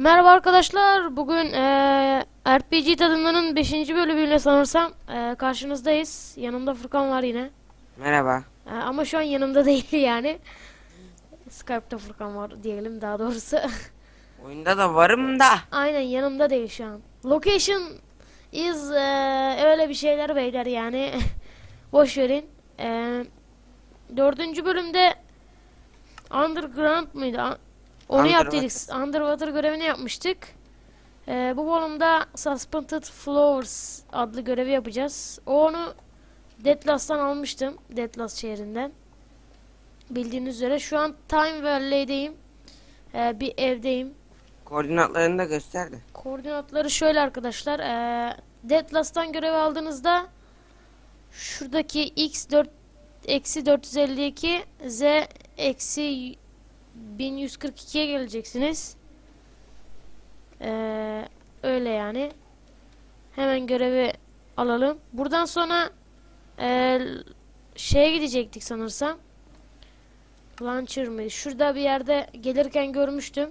Merhaba arkadaşlar. Bugün eee, RPG tadımının 5. bölümüyle sanırsam eee, karşınızdayız. Yanımda Furkan var yine. Merhaba. Eee, ama şu an yanımda değil yani. Skype'da Furkan var diyelim daha doğrusu. Oyunda da varım da. Aynen yanımda değil şu an. Location is eee, öyle bir şeyler beyler yani. Boş verin. Eee, dördüncü bölümde Underground mıydı? Onu Underwater. yaptık. Underwater görevini yapmıştık. Eee, bu bölümde Suspended Flowers adlı görevi yapacağız. O onu Deathless'tan almıştım. Deathless şehrinden. Bildiğiniz üzere şu an Time Valley'deyim. Eee, bir evdeyim. Koordinatlarını da gösterdi. Koordinatları şöyle arkadaşlar. Eee Deathless'tan görev aldığınızda şuradaki x4 eksi 452 z eksi 1142'ye geleceksiniz. Eee, öyle yani. Hemen görevi alalım. Buradan sonra eee, şeye gidecektik sanırsam. Launcher mıydı? Şurada bir yerde gelirken görmüştüm.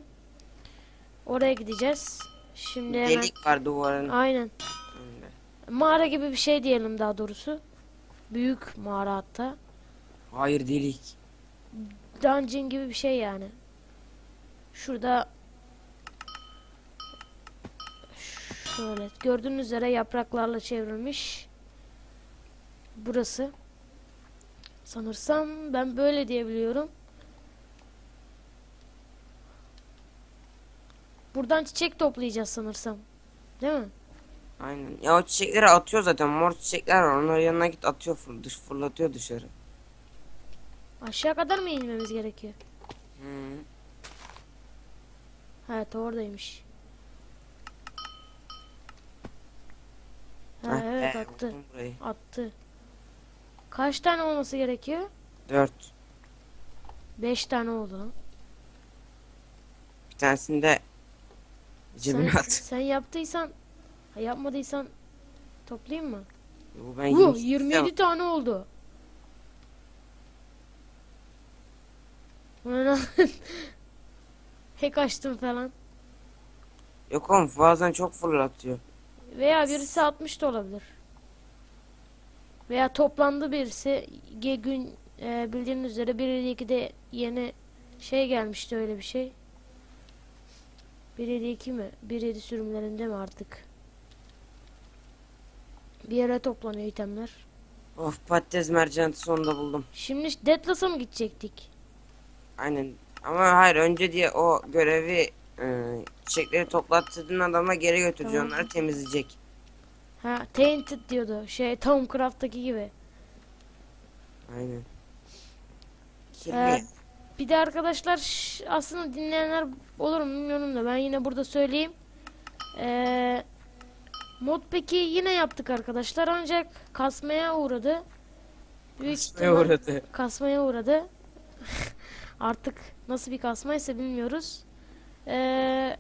Oraya gideceğiz. Şimdi hemen. Delik var duvarın Aynen. Mağara gibi bir şey diyelim daha doğrusu. Büyük mağara hatta. Hayır delik. Dungeon gibi bir şey yani. Şurada şöyle gördüğünüz üzere yapraklarla çevrilmiş. Burası. Sanırsam ben böyle diyebiliyorum. Buradan çiçek toplayacağız sanırsam. Değil mi? Aynen. Ya o çiçekleri atıyor zaten. Mor çiçekler var. Onların yanına git atıyor fır, fırlatıyor dışarı. Aşağı kadar mı inmemiz gerekiyor? Hı. Evet oradaymış. Ha, evet he, attı. Attı. Kaç tane olması gerekiyor? Dört. 5 tane oldu. Bir tanesini de cebine sen, at. sen yaptıysan, yapmadıysan toplayayım mı? Bu ben Uh, 28 27 yap- tane oldu. Bu ne lan? Hack açtım falan. Yok oğlum bazen çok fırlatıyor. Veya birisi 60 da olabilir. Veya toplandı birisi. Ge gün e, bildiğiniz üzere 1.2'de yeni şey gelmişti öyle bir şey. 1.2 mi? 1.7 sürümlerinde mi artık? Bir yere toplanıyor itemler. Of patates mercanti sonunda buldum. Şimdi Deathless'a mı gidecektik? Aynen. Ama hayır önce diye o görevi e, çiçekleri toplattırdığın adama geri götürecek. Tamam. Onları temizleyecek. Ha, Tainted diyordu. Şey, Tomcraft'taki gibi. Aynen. Kirli. Ee, bir de arkadaşlar şş, aslında dinleyenler olur mu bilmiyorum da ben yine burada söyleyeyim. Ee, Modpack'i yine yaptık arkadaşlar ancak kasmaya uğradı. Büyük ihtimal- uğradı. kasmaya uğradı. Artık nasıl bir kasmaysa bilmiyoruz. Ee,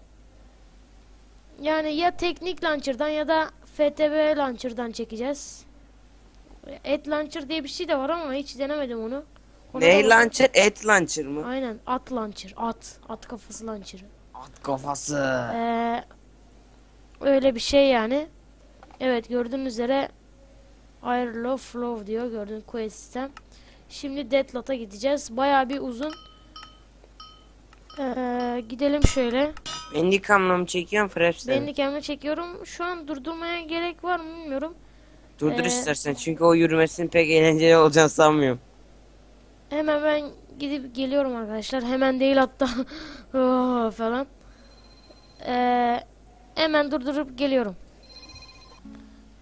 yani ya teknik launcher'dan ya da FTB launcher'dan çekeceğiz. Et launcher diye bir şey de var ama hiç denemedim onu. Ona Ney da- launcher? Et launcher mı? Aynen at launcher. At. At kafası launcher. At kafası. Ee, öyle bir şey yani. Evet gördüğünüz üzere Iron Love Flow diyor. Gördüğünüz quest sistem. Şimdi Deathlock'a gideceğiz. Bayağı bir uzun. Ee, gidelim şöyle. Beni kamla mı çekiyorsun mi? de kendime çekiyorum. Şu an durdurmaya gerek var mı bilmiyorum. Durdur Ee, istersen çünkü o yürümesinin pek eğlenceli olacağını sanmıyorum. Hemen ben gidip geliyorum arkadaşlar. Hemen değil hatta Oh, falan. Ee, hemen durdurup geliyorum.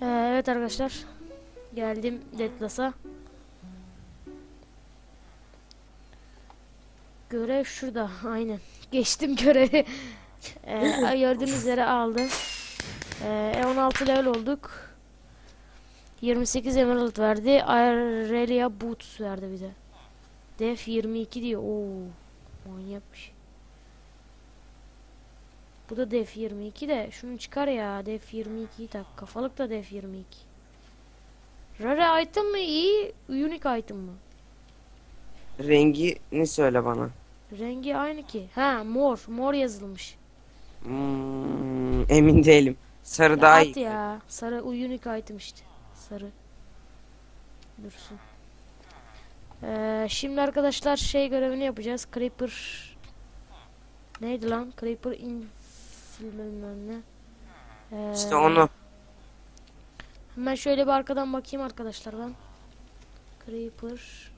Ee, evet arkadaşlar. Geldim Deathless'a. Görev şurada. Aynen. Geçtim görevi. Ee, gördüğünüz üzere aldı. Ee, 16 level olduk. 28 emerald verdi. Aurelia boots verdi bize. Def 22 diyor. Oo. Manyakmış. Bu da def 22 de şunu çıkar ya. Def 22'yi tak. Kafalık da def 22. Rare item mi iyi? Unique item mı? Rengini söyle bana. Rengi aynı ki. Ha mor. Mor yazılmış. Hmm, emin değilim. Sarı Ya daha at iyi. ya. Sarı unique item işte. Sarı. Dursun. Ee, şimdi arkadaşlar şey görevini yapacağız. Creeper neydi lan? Creeper in bilmem ne. Ee, İşte onu. Hemen şöyle bir arkadan bakayım arkadaşlar ben. Creeper.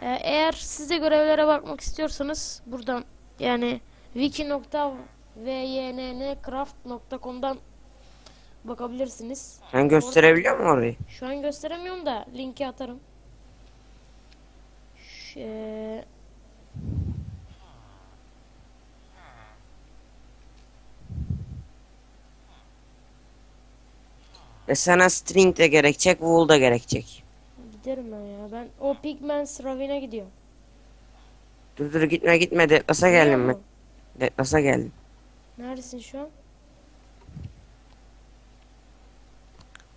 Ee, eğer siz de görevlere bakmak istiyorsanız buradan yani wiki.vynncraft.com'dan bakabilirsiniz. Ben gösterebiliyor muyum orayı? Şu an gösteremiyorum da linki atarım. Ş- E sana string de gerekecek, wool da gerekecek. Giderim ben ya. Ben o Pigments Ravin'e gidiyorum. Dur dur gitme gitme. Deadlas'a geldim ben. musun? Deadlas'a geldim. Neredesin şu an?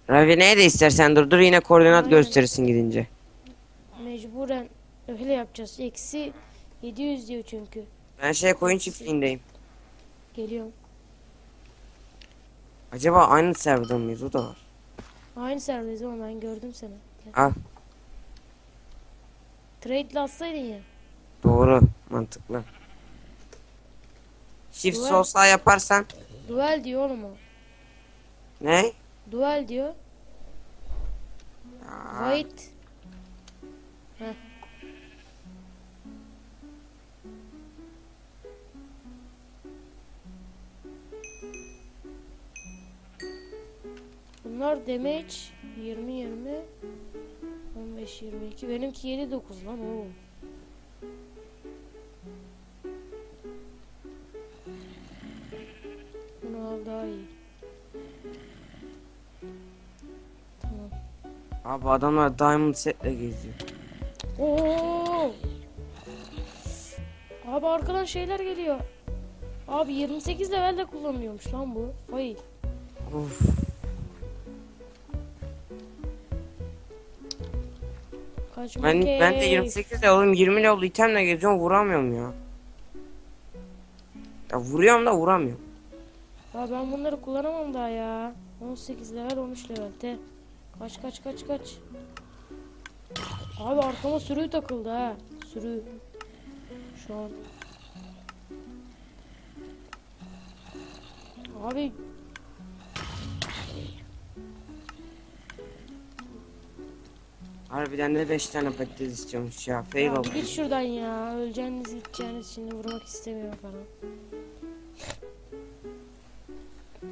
Ravine'ye de istersen dur dur yine koordinat Aynen. gösterirsin gidince. Mecburen öyle yapacağız. Eksi 700 diyor çünkü. Ben şey koyun çiftliğindeyim. Geliyorum. Acaba aynı serverda mıyız? O da var. Aynı serverdeyiz ama ben gördüm seni. Gel. Al. Trade'le atsaydın ya. Doğru. Mantıklı. Shift Duvar- sol sağ yaparsan Duel diyor oğlum o. ne? Duel diyor. Aa, Wait. Heh. Bunlar damage 20 20 15 22 benimki 7 9 lan oğlum. Bunu al daha iyi. Tamam. Abi adamlar diamond setle geziyor. Oo! Abi arkadan şeyler geliyor. Abi 28 levelde kullanılıyormuş lan bu. Vay. Of. Kaçma Ben ben de keyif. 28 level'ım 20 level itemle geziyorum vuramıyorum ya. Ya vuruyorum da vuramıyorum. Ya ben bunları kullanamam daha ya. 18 level 13 level de. Kaç kaç kaç kaç. Abi arkama sürü takıldı ha. Sürü. Şu an. Abi Harbiden de 5 tane patates istiyormuş ya. Fail ya oldu. git şuradan ya. Öleceğiniz gideceğiniz şimdi vurmak istemiyorum falan.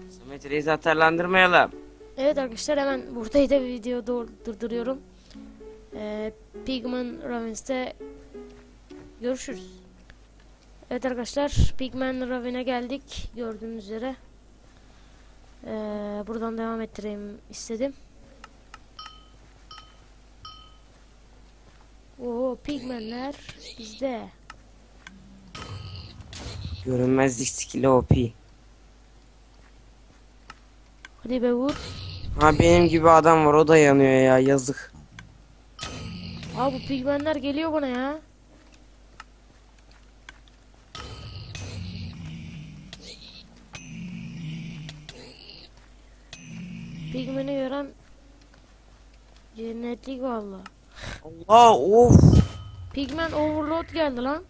Samet Reis'i hatırlandırmayalım. Evet arkadaşlar hemen buradaydı video doğru durduruyorum. Ee, Pigman Ravens'te görüşürüz. Evet arkadaşlar Pigman Raven'e geldik gördüğünüz üzere. Ee, buradan devam ettireyim istedim. Oo pigmenler bizde. Görünmezlik skill'i OP. Hadi be vur. Ha benim gibi adam var o da yanıyor ya yazık. Abi bu pigmenler geliyor bana ya. Pigmeni gören cennetlik valla. Allah of. Pigmen overload geldi lan.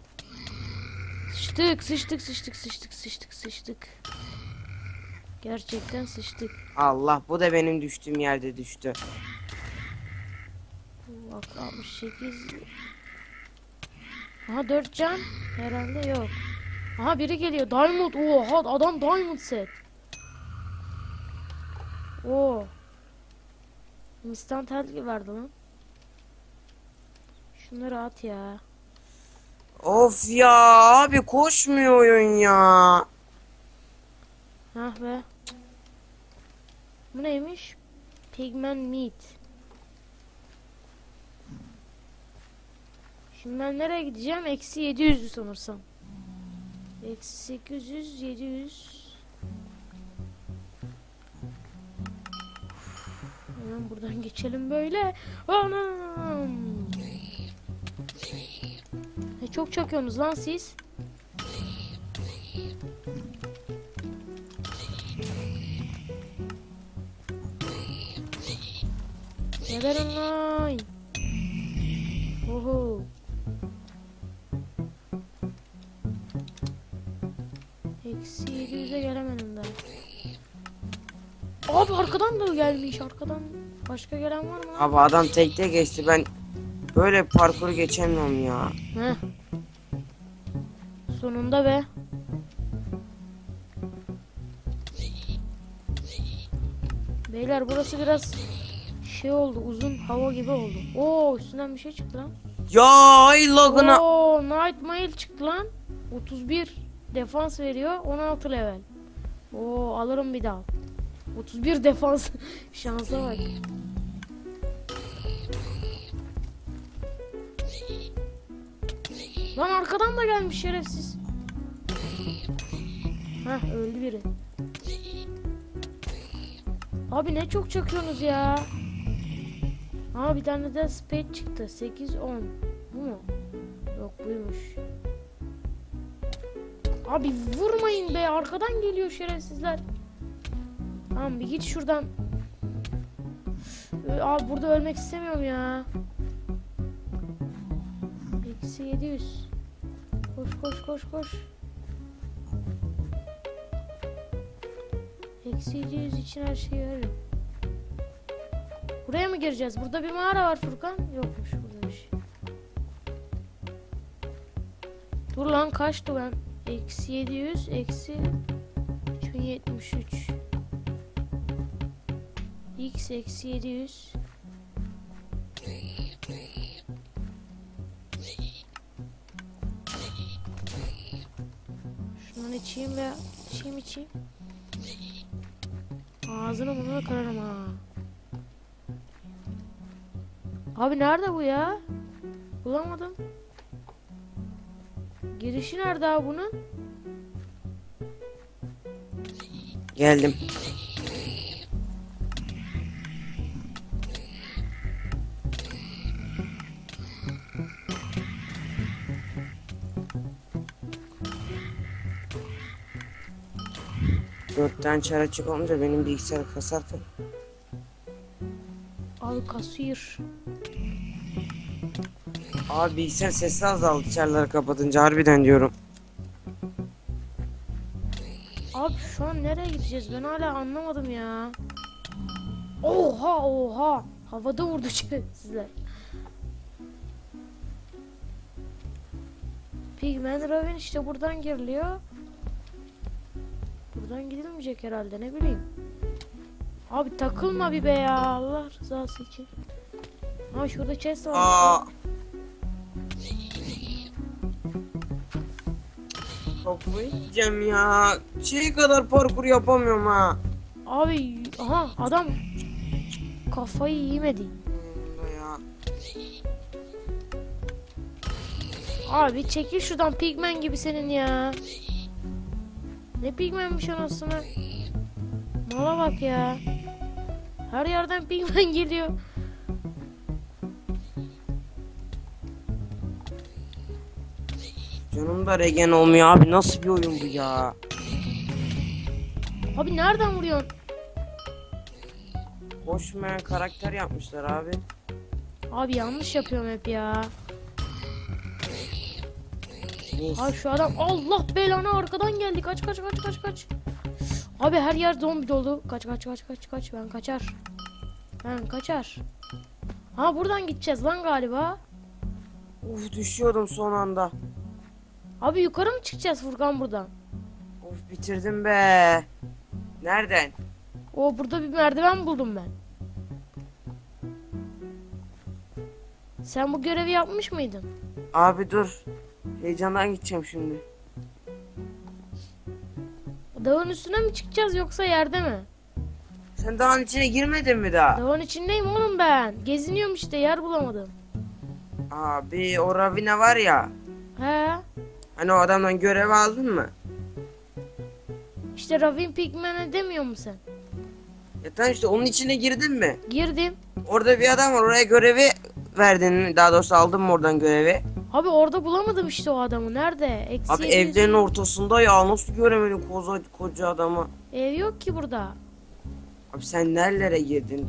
Sıçtık sıçtık sıçtık sıçtık sıçtık sıçtık. Gerçekten sıçtık. Allah bu da benim düştüğüm yerde düştü. Bak 68. Aha 4 can. Herhalde yok. Aha biri geliyor. Diamond. Oha adam diamond set. Oo. Instant health verdi lan. Şunları at ya. Of ya abi koşmuyor oyun ya. Hah be. Bu neymiş? Pigman meat. Şimdi ben nereye gideceğim? Eksi 700'lü sanırsam. Eksi 800, 700. Hemen buradan geçelim böyle. Anam. Çok çakıyorsunuz lan siz. Geberin lan. Oho. Eksi 700'e gelemedim daha. Abi arkadan da gelmiş arkadan. Başka gelen var mı? Abi adam tekte geçti ben böyle parkuru geçemiyorum ya. Heh. Sonunda be. Beyler burası biraz şey oldu uzun hava gibi oldu. Oo üstünden bir şey çıktı lan. Ya ay lagına. Oo Night Mail çıktı lan. 31 defans veriyor 16 level. Oo alırım bir daha. 31 defans şansa bak. Lan arkadan da gelmiş şerefsiz. Heh öldü biri. Abi ne çok çakıyorsunuz ya. Aa bir tane de spade çıktı. 8 10. Bu mu? Yok buymuş. Abi vurmayın be arkadan geliyor şerefsizler. Tamam bir git şuradan. Abi burada ölmek istemiyorum ya. Eksi 700. Koş koş koş koş. 700 için her şeyi veririm. Buraya mı gireceğiz? Burada bir mağara var Furkan. Yokmuş burada bir şey. Dur lan kaçtı ben? Eksi 700, eksi 3073. X eksi 700. Şundan içeyim ve içeyim içeyim. Ağzını bunu da kırarım ha. Abi nerede bu ya? Bulamadım. Girişi nerede abi bunun? Geldim. Dörtten çare çık olunca benim bilgisayar kasar tabii. Abi kasıyor. Abi bilgisayar sesi azaldı çarları kapatınca harbiden diyorum. Abi şu an nereye gideceğiz? Ben hala anlamadım ya. Oha oha. Havada vurdu sizler. Pigman Raven işte buradan giriliyor. Buradan gidilmeyecek herhalde ne bileyim. Abi takılma bir be ya Allah rızası için. Ha şurada chest var. Aa. Kafayı yiyeceğim ya. Şey kadar parkur yapamıyorum ha. Abi aha adam kafayı yemedi. Ya. Abi çekil şuradan pigmen gibi senin ya. Ne pigmenmiş anasını. Mala bak ya. Her yerden pigmen geliyor. Canım da regen olmuyor abi. Nasıl bir oyun bu ya? Abi nereden vuruyorsun? Koşmayan karakter yapmışlar abi. Abi yanlış yapıyorum hep ya. Neyse. Abi şu adam Allah belanı arkadan geldi. Kaç kaç kaç kaç kaç. Abi her yer zombi dolu. Kaç kaç kaç kaç kaç. Ben kaçar. Ben kaçar. Ha buradan gideceğiz lan galiba. Uf düşüyordum son anda. Abi yukarı mı çıkacağız Furkan buradan? Of bitirdim be. Nereden? O burada bir merdiven buldum ben. Sen bu görevi yapmış mıydın? Abi dur. Heyecandan gideceğim şimdi. Dağın üstüne mi çıkacağız yoksa yerde mi? Sen dağın içine girmedin mi daha? Dağın içindeyim oğlum ben. Geziniyorum işte yer bulamadım. Abi o Ravine var ya. He. Hani o adamdan görev aldın mı? İşte Ravin Pigman'e demiyor musun sen? Ya tamam işte onun içine girdin mi? Girdim. Orada bir adam var oraya görevi verdin mi? Daha doğrusu aldın mı oradan görevi? Abi orada bulamadım işte o adamı. Nerede? Eksi Abi 700 evlerin ortasında ya nasıl göremedin koca, koca adamı? Ev yok ki burada. Abi sen nerelere girdin?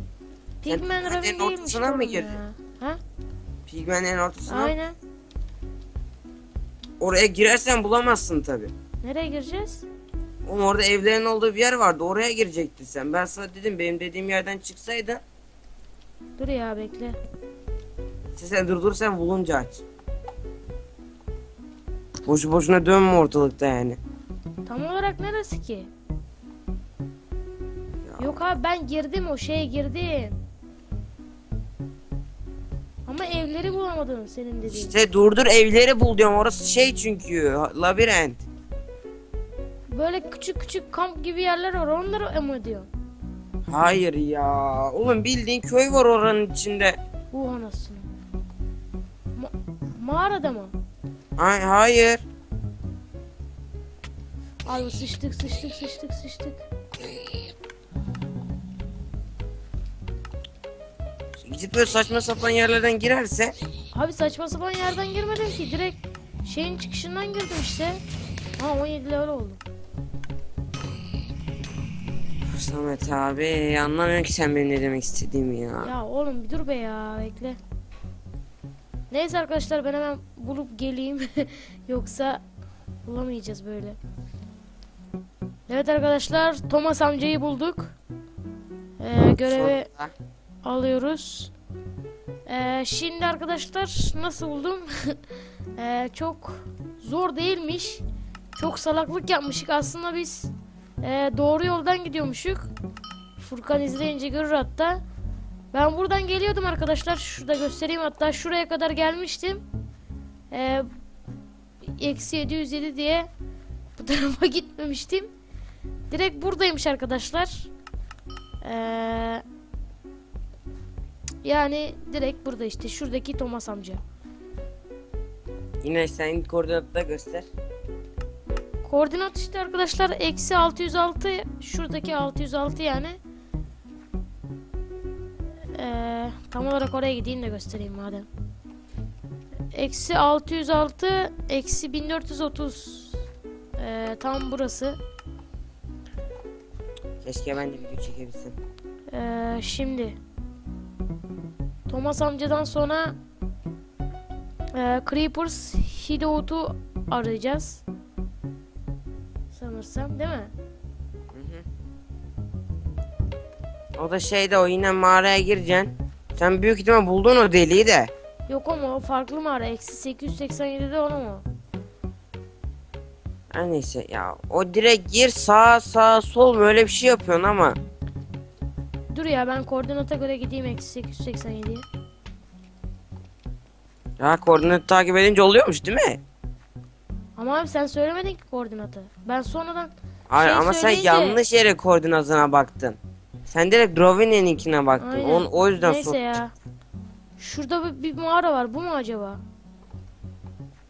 Pigmenlerin Ravin değilmiş ortasına mı girdin? ya. Ha? Pigmenlerin ortasına. Aynen. Oraya girersen bulamazsın tabi. Nereye gireceğiz? Oğlum orada evlerin olduğu bir yer vardı. Oraya girecektin sen. Ben sana dedim benim dediğim yerden çıksaydın. Dur ya bekle. Sen, sen durdur sen bulunca aç. Boşu boşuna dönme ortalıkta yani. Tam olarak neresi ki? Ya. Yok abi ben girdim o şeye girdim. Ama evleri bulamadım senin dediğin. İşte durdur evleri bul diyorum. Orası şey çünkü labirent. Böyle küçük küçük kamp gibi yerler var onları mı diyor? Hayır ya. Oğlum bildiğin köy var oranın içinde. Bu anasını. Ma- mağarada mı? Ay, hayır. Abi sıçtık sıçtık sıçtık sıçtık. Gidip böyle saçma sapan yerlerden girerse Abi saçma sapan yerden girmedim ki direkt şeyin çıkışından girdim işte. Ha 17 level oldum. Samet abi anlamıyorum ki sen benim ne demek istediğimi ya. Ya oğlum bir dur be ya bekle. Neyse arkadaşlar ben hemen bulup geleyim. Yoksa bulamayacağız böyle. Evet arkadaşlar Thomas amcayı bulduk. Ee, görevi alıyoruz. Ee, şimdi arkadaşlar nasıl buldum? Ee, çok zor değilmiş. Çok salaklık yapmışık. Aslında biz e, doğru yoldan gidiyormuşuk. Furkan izleyince görür hatta. Ben buradan geliyordum arkadaşlar. Şurada göstereyim hatta. Şuraya kadar gelmiştim. Ee, Eksi 707 diye bu tarafa gitmemiştim. Direkt buradaymış arkadaşlar. Ee, yani direkt burada işte. Şuradaki Thomas amca. Yine sen koordinatı da göster. Koordinat işte arkadaşlar eksi 606 şuradaki 606 yani. Ee, tam olarak oraya gideyim de göstereyim madem. Eksi 606 eksi 1430 Ee, tam burası. Keşke ben de video çekebilsem. Ee, şimdi Thomas amcadan sonra e, Creepers Hideout'u arayacağız. Sanırsam değil mi? O da şeyde o yine mağaraya gireceksin. Sen büyük ihtimal buldun o deliği de. Yok ama o farklı mağara. Eksi 887'de onu mu? Her neyse ya o direkt gir sağ sağ sol böyle bir şey yapıyorsun ama. Dur ya ben koordinata göre gideyim eksi 887'ye. Ya koordinatı takip edince oluyormuş değil mi? Ama abi sen söylemedin ki koordinatı. Ben sonradan Hayır Şey ama sen söyleyince- yanlış yere koordinatına baktın. Sen direkt Drovin'ininkine baktın. Aynen. On, o yüzden Neyse ya. Şurada bir, bir mağara var. Bu mu acaba?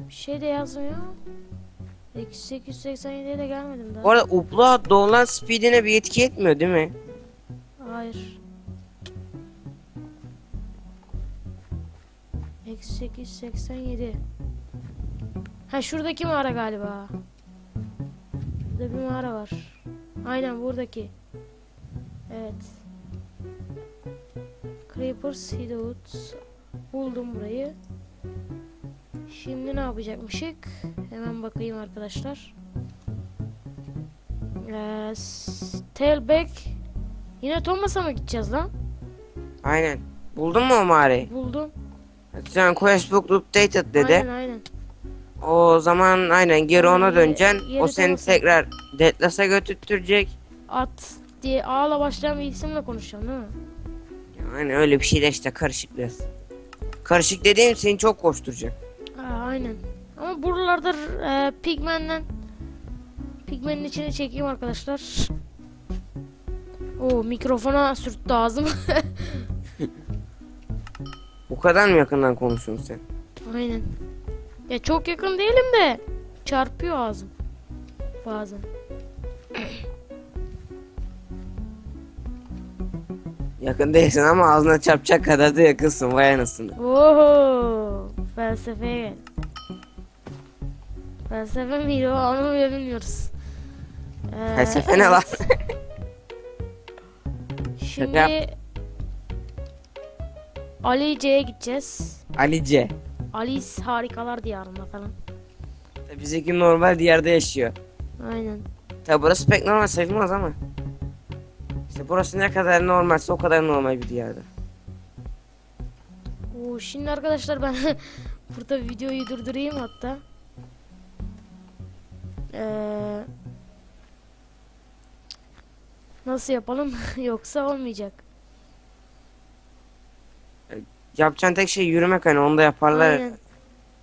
Bir şey de yazmıyor. Eksi 887'ye de gelmedim daha. Bu arada upload dolan speedine bir etki etmiyor değil mi? Hayır. Eksi 887. Ha şuradaki mağara galiba. Burada bir mağara var. Aynen buradaki. Evet. Creepers Hideout. Buldum burayı. Şimdi ne yapacakmışık? Hemen bakayım arkadaşlar. Ee, tailback Yine Thomas'a mı gideceğiz lan? Aynen. Buldun mu o mağarayı? Buldum. Sen questbook updated dedi. Aynen aynen. O zaman aynen geri ona döneceksin. yeni O seni tekrar Deadless'a götürtecek. At diye A'la başlayan bir isimle konuşacağım değil mi? Yani öyle bir şey de işte karışık biraz. Karışık dediğim seni çok koşturacak. Ha, aynen. Ama buralarda e, pigmenden pigmenin içine çekeyim arkadaşlar. O mikrofona sürttü ağzım. O kadar mı yakından konuşuyorsun sen? aynen. Ya çok yakın değilim de çarpıyor ağzım. Bazen. Yakın değilsin ama ağzına çarpacak kadar da yakınsın vay anasını. Oho! Felsefeye gel. Felsefe miydi o onu bile bilmiyoruz. Ee, Felsefe ne lan? Şimdi yap. Alice'ye gideceğiz. Alice. Alice harikalar diyarında falan. Bizdeki normal diyarda yaşıyor. Aynen. Tabi burası pek normal sayılmaz ama. İşte burası ne kadar normalse o kadar normal bir diyarda. Oo, şimdi arkadaşlar ben burada videoyu durdurayım hatta. Ee, nasıl yapalım yoksa olmayacak. Yapacağın tek şey yürümek hani onu da yaparlar. Aynen.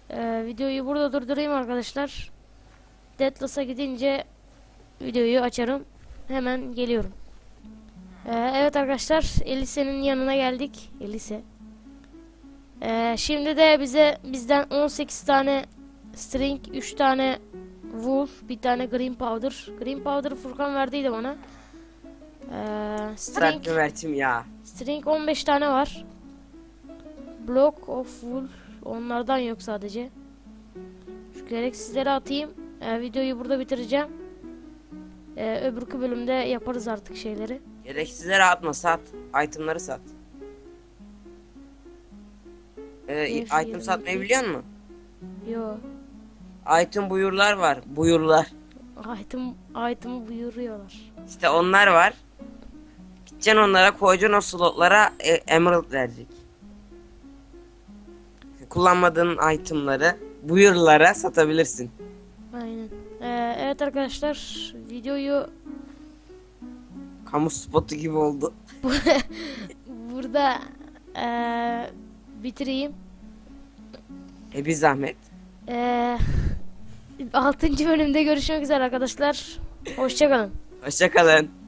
Ee, videoyu burada durdurayım arkadaşlar. Deadless'a gidince videoyu açarım. Hemen geliyorum. Ee, evet arkadaşlar Elise'nin yanına geldik. Elise. Ee, şimdi de bize bizden 18 tane string, 3 tane wool, bir tane green powder. Green powder Furkan verdiydi bana. Ee, string, Bıraktım Mert'im ya. String 15 tane var. Block of wool onlardan yok sadece. Şu gereksizleri atayım. Ee, videoyu burada bitireceğim. Ee, öbürkü bölümde yaparız artık şeyleri. Gereksizleri atma sat. Itemları sat. Ee, Bir, item satmayı biliyor musun? Yo. Item buyurlar var. Buyurlar. Item, item buyuruyorlar. İşte onlar var. Gideceksin onlara koyacaksın o slotlara e, emerald verecek. Kullanmadığın itemları buyurlara satabilirsin. Aynen. Ee, evet arkadaşlar videoyu Kamu spotu gibi oldu. burada ee, bitireyim. E bir zahmet. Ee, 6. bölümde görüşmek üzere arkadaşlar. Hoşçakalın. Hoşçakalın.